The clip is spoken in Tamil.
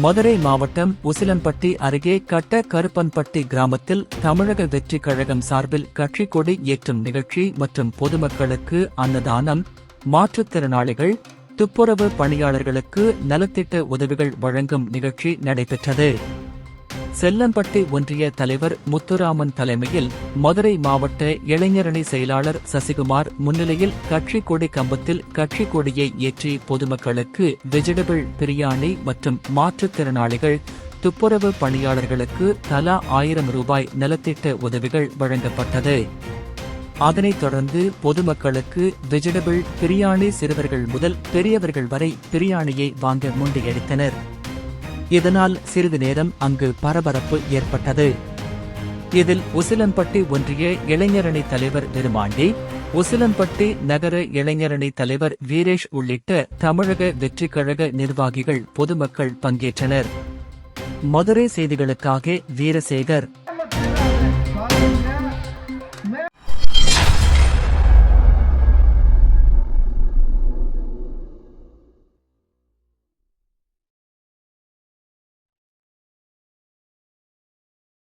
மதுரை மாவட்டம் உசிலம்பட்டி அருகே கட்ட கருப்பன்பட்டி கிராமத்தில் தமிழக வெற்றி கழகம் சார்பில் கட்சி கொடி ஏற்றும் நிகழ்ச்சி மற்றும் பொதுமக்களுக்கு அன்னதானம் மாற்றுத்திறனாளிகள் துப்புரவு பணியாளர்களுக்கு நலத்திட்ட உதவிகள் வழங்கும் நிகழ்ச்சி நடைபெற்றது. செல்லம்பட்டி ஒன்றிய தலைவர் முத்துராமன் தலைமையில் மதுரை மாவட்ட இளைஞரணி செயலாளர் சசிகுமார் முன்னிலையில் கட்சி கொடி கம்பத்தில் கட்சி கொடியை ஏற்றி பொதுமக்களுக்கு வெஜிடபிள் பிரியாணி மற்றும் மாற்றுத்திறனாளிகள் துப்புரவு பணியாளர்களுக்கு தலா ஆயிரம் ரூபாய் நலத்திட்ட உதவிகள் வழங்கப்பட்டது. அதனைத் தொடர்ந்து பொதுமக்களுக்கு வெஜிடபிள் பிரியாணி சிறுவர்கள் முதல் பெரியவர்கள் வரை பிரியாணியை வாங்க முண்டியடித்தனர். இதனால் சிறிது நேரம் அங்கு பரபரப்பு ஏற்பட்டது. இதில் உசிலம்பட்டி ஒன்றிய இளைஞரணி தலைவர் நிருமாண்டி உசிலம்பட்டி நகர இளைஞரணி தலைவர் வீரேஷ் உள்ளிட்ட தமிழக வெற்றிக் கழக நிர்வாகிகள் பொதுமக்கள் பங்கேற்றனர். மதுரை செய்திகளுக்காக வீரசேகர்.